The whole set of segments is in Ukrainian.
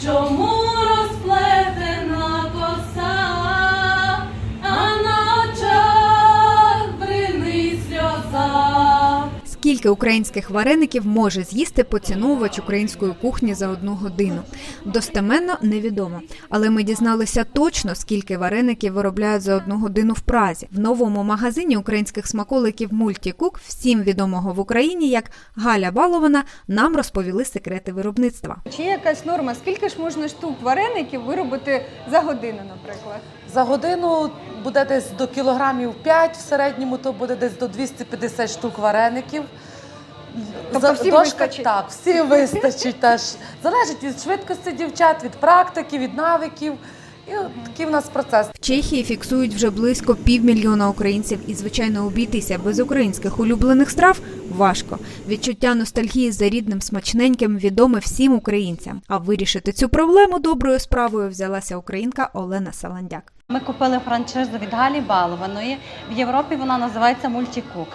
Jomu Скільки українських вареників може з'їсти поціновувач української кухні за одну годину? Достеменно невідомо, але ми дізналися точно, скільки вареників виробляють за одну годину в Празі. В новому магазині українських смаколиків Мультікук, всім відомого в Україні як Галя Балована, нам розповіли секрети виробництва. Чи є якась норма? Скільки ж можна штук вареників виробити за годину, наприклад? За годину буде десь до кілограмів 5, в середньому то буде десь до 250 штук вареників. Тобто За- всім дошка- вистачить? Так, всім вистачить теж. Залежить від швидкості дівчат, від практики, від навиків. І от такий в нас процес. В Чехії фіксують вже близько півмільйона українців, і звичайно обійтися без українських улюблених страв важко. Відчуття ностальгії за рідним смачненьким відоме всім українцям. А вирішити цю проблему доброю справою взялася українка Олена Саландяк. Ми купили франшизу від Галі Балованої. В Європі вона називається Мультікук.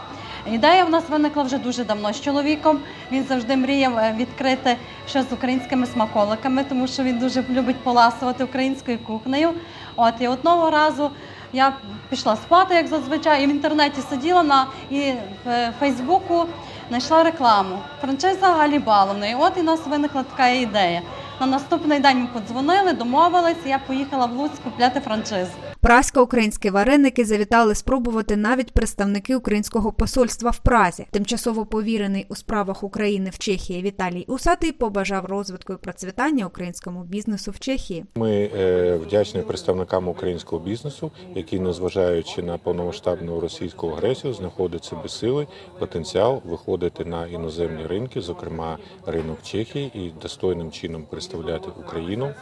Ідея в нас виникла вже дуже давно з чоловіком. Він завжди мріяв е, відкрити щось з українськими смаколиками, тому що він дуже любить поласувати українською кухнею. От і одного разу я пішла спати, як зазвичай, і в інтернеті сиділа на і в Фейсбуку знайшла рекламу. Франшиза Галі Баловної. От і у нас виникла така ідея. На наступний день ми подзвонили, домовились, я поїхала в Луцьк купляти франшизу. Прасько-українські вареники завітали спробувати навіть представники українського посольства в Празі. Тимчасово повірений у справах України в Чехії Віталій Усатий побажав розвитку і процвітання українському бізнесу в Чехії. Ми е, вдячні представникам українського бізнесу, які, незважаючи на повномасштабну російську агресію, знаходять собі сили, потенціал виходити на іноземні ринки, зокрема ринок Чехії, і достойним чином представляти Україну,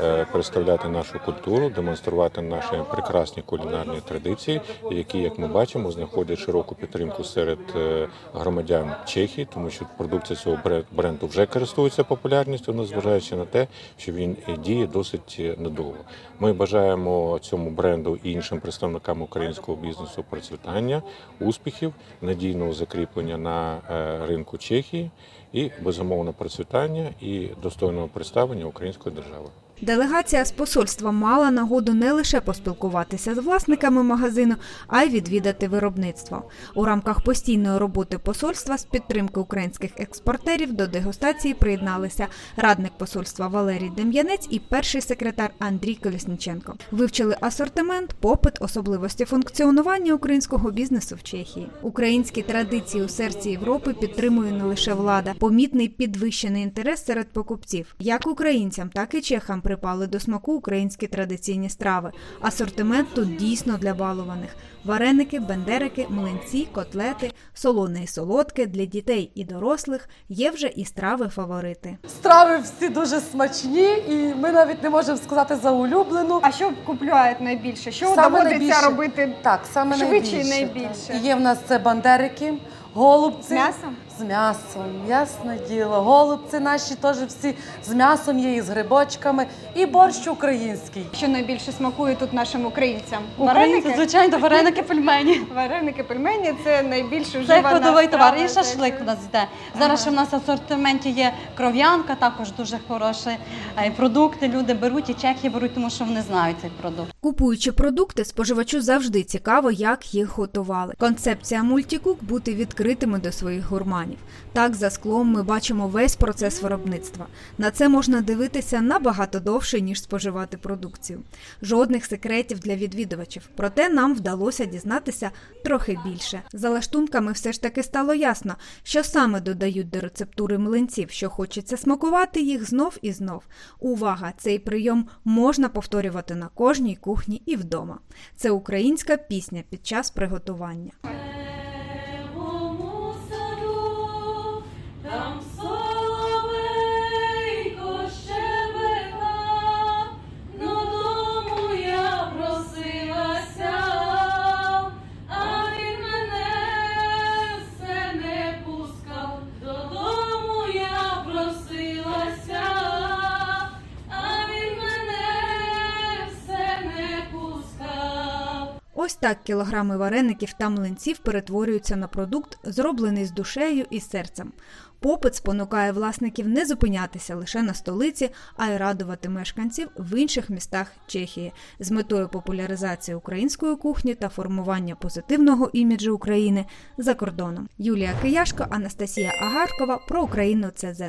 е, представляти нашу культуру, демонструвати наші прекрасні кулінарні традиції, які, як ми бачимо, знаходять широку підтримку серед е, громадян Чехії, тому що продукція цього бре- бренду вже користується популярністю, незважаючи на те, що він е, діє досить е, недовго. Ми бажаємо цьому бренду і іншим представникам українського бізнесу процвітання, успіхів, надійного закріплення на ринку Чехії і безумовно процвітання і достойного представлення української держави. Делегація з посольства мала нагоду не лише поспілкуватися з власниками магазину, а й відвідати виробництво. У рамках постійної роботи посольства з підтримки українських експортерів до дегустації приєдналися радник посольства Валерій Дем'янець і перший секретар Андрій Колісніченко. Вивчили асортимент, попит, особливості функціонування українського бізнесу в Чехії. Українські традиції у серці Європи підтримує не лише влада. Помітний підвищений інтерес серед покупців. Як українцям, так і чехам припали до смаку українські традиційні страви. Асортимент тут дійсно для балованих. Вареники, бендерики, млинці, котлети, солоне і солодке для дітей і дорослих є вже і страви фаворити. Страви всі дуже смачні, і ми навіть не можемо сказати за улюблену. А що купляють найбільше? Що Саме доводиться найбільше. робити Так, саме швидше і найбільше. найбільше? Є в нас це бандерики, голубці. з м'ясом? З м'ясом, ясне діло. Голубці наші теж всі з м'ясом є, і з грибочками, і борщ український. Що найбільше смакує тут нашим українцям? Українці, Вареники? звичайно, вареники пельмені. Вареники, пельмені це найбільше Це вживана ходовий страва, товар. І шашлик у нас йде. Зараз ще в нас в асортименті є кров'янка, також дуже хороші е, продукти. Люди беруть і чехи беруть, тому що вони знають цей продукт. Купуючи продукти, споживачу завжди цікаво, як їх готували. Концепція мультікук бути відкритими до своїх гурманів. Так, за склом ми бачимо весь процес виробництва. На це можна дивитися набагато довше, ніж споживати продукцію. Жодних секретів для відвідувачів. Проте нам вдалося дізнатися трохи більше. За лаштунками все ж таки стало ясно, що саме додають до рецептури млинців, що хочеться смакувати їх знов і знов. Увага! Цей прийом можна повторювати на кожній кухні і вдома. Це українська пісня під час приготування. Ось так кілограми вареників та млинців перетворюються на продукт, зроблений з душею і серцем. Попит спонукає власників не зупинятися лише на столиці, а й радувати мешканців в інших містах Чехії з метою популяризації української кухні та формування позитивного іміджу України за кордоном. Юлія Кияшко, Анастасія Агаркова про Україну ЦЗ.